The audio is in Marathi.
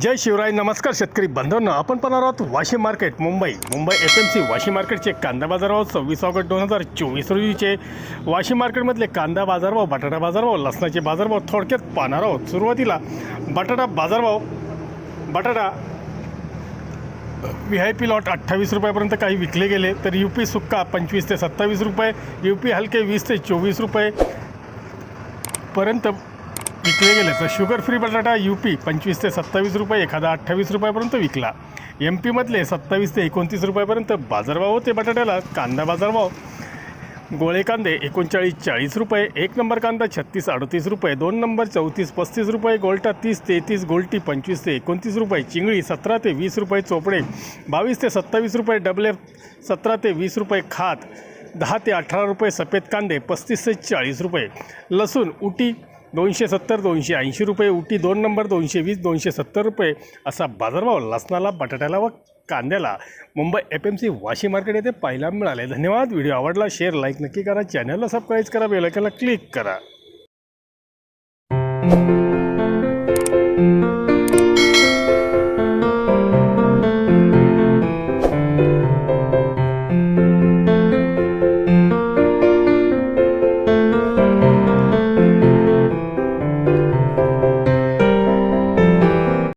जय शिवराय नमस्कार शेतकरी बांधवांनो आपण पण आहोत Vashi market Mumbai. Mumbai F M C Vashi मार्केटचे कांदा बाजारभाव सव्वीस ऑगस्ट दोन हजार चोवीस रोजीचे. वाशी मार्केटमधले कांदा बाजारभाव बटाटा बाजारभाव लसणाचे बाजारभाव थोडक्यात पाहणार आहोत. सुरुवातीला बटाटा बाजारभाव बटाटा व्ही आय पी लॉट अठ्ठावीस रुपयापर्यंत काही विकले गेले तर यू पी सुक्का पंचवीस ते सत्तावीस रुपये यू पी हलके वीस ते चोवीस रुपये पर्यंत विकले गेले तर शुगर फ्री बटाटा यू पी पंचवीस ते सत्तावीस रुपये एखादा अठ्ठावीस रुपयापर्यंत विकला. एम पीमधले सत्तावीस ते एकोणतीस रुपयापर्यंत बाजारभाव होते बटाट्याला कांदा बाजारभाव गोळे कांदे एकोणचाळीस चाळीस रुपये एक नंबर कांदा छत्तीस अडतीस रुपये दोन नंबर चौतीस पस्तीस रुपये गोल्टा तीस तेहतीस गोल्टी पंचवीस ते एकोणतीस रुपये चिंगळी सतरा ते वीस रुपये चोपडे बावीस ते सत्तावीस रुपये डबले सतरा ते वीस रुपये खात दहा ते अठरा रुपये सफेद कांदे पस्तीस ते चाळीस रुपये लसूण उटी दोनशे सत्तर दोनशे ऐंशी रुपये उटी दोन नंबर दोनशे वीस दोनशे सत्तर रुपये असा बाजारभाव लसणाला बटाट्याला व कांद्याला. Mumbai F M C Vashi market येथे पाहायला मिळाले. धन्यवाद. व्हिडिओ आवडला शेअर लाईक नक्की करा. चॅनलला सबस्क्राईब करा बेलायकनला क्लिक करा.